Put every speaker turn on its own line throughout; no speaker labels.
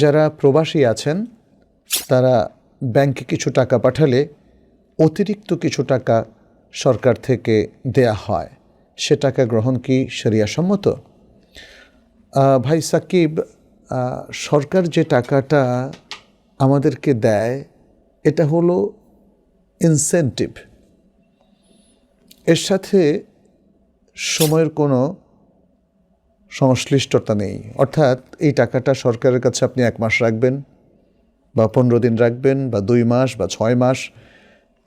যারা প্রবাসী আছেন, তারা ব্যাংকে কিছু টাকা পাঠালে অতিরিক্ত কিছু টাকা সরকার থেকে দেয়া হয়। সে টাকা গ্রহণ কি সম্মত ভাই সাকিব সরকার যে টাকাটা আমাদেরকে দেয়, এটা হলো ইনসেন্টিভ এর সাথে সময়ের কোনো সংশ্লিষ্টতা নেই। অর্থাৎ এই টাকাটা সরকারের কাছে আপনি এক মাস রাখবেন বা পনেরো দিন রাখবেন বা দুই মাস বা ছয় মাস,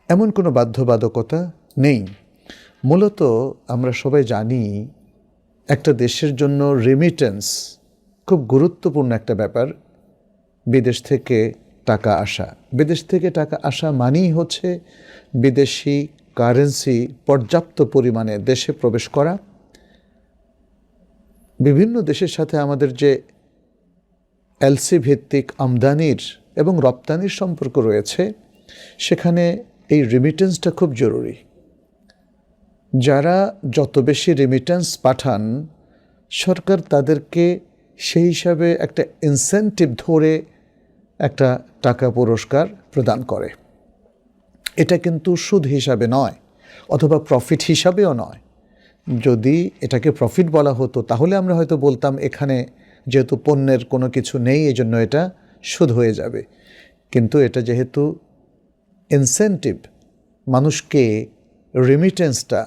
এমন কোনো বাধ্যবাধকতা নেই। মূলত আমরা সবাই জানি একটা দেশের জন্য রেমিটেন্স খুব গুরুত্বপূর্ণ একটা ব্যাপার, বিদেশ থেকে টাকা আসা। বিদেশ থেকে টাকা আসা মানেই হচ্ছে বিদেশি কারেন্সি পর্যাপ্ত পরিমাণে দেশে প্রবেশ করা। বিভিন্ন দেশের সাথে আমাদের যে এলসি ভিত্তিক আমদানির এবং রপ্তানির সম্পর্ক রয়েছে, সেখানে এই রেমিটেন্সটা খুব জরুরি। যারা যত বেশি রেমিটেন্স পাঠান, সরকার তাদেরকে সেই হিসাবে একটা ইনসেন্টিভ ধরে একটা টাকা পুরস্কার প্রদান করে। এটা কিন্তু সুদ হিসাবে নয়, অথবা প্রফিট হিসাবেও নয়। যদি এটাকে প্রফিট বলা হতো, তাহলে আমরা হয়তো বলতাম, এখানে যেহেতু পণ্যের কোনো কিছু নেই এই জন্য এটা সুদ হয়ে যাবে। কিন্তু এটা যেহেতু ইনসেন্টিভ মানুষকে রেমিটেন্সটা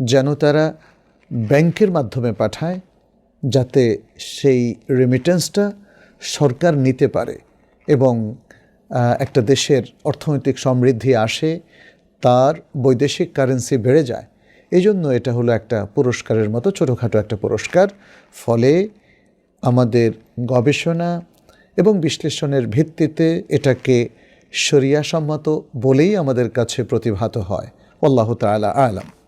যেন তারা ব্যাংকের মাধ্যমে পাঠায়, যাতে সেই রেমিটেন্সটা সরকার নিতে পারে এবং একটা দেশের অর্থনৈতিক সমৃদ্ধি আসে, তার বৈদেশিক কারেন্সি বেড়ে যায়। এই জন্য এটা হলো একটা পুরস্কারের মতো, ছোটোখাটো একটা পুরস্কার। ফলে আমাদের গবেষণা এবং বিশ্লেষণের ভিত্তিতে এটাকে শরিয়াসম্মত বলেই আমাদের কাছে প্রতিভাত হয়। আল্লাহ তাআলা আলাম।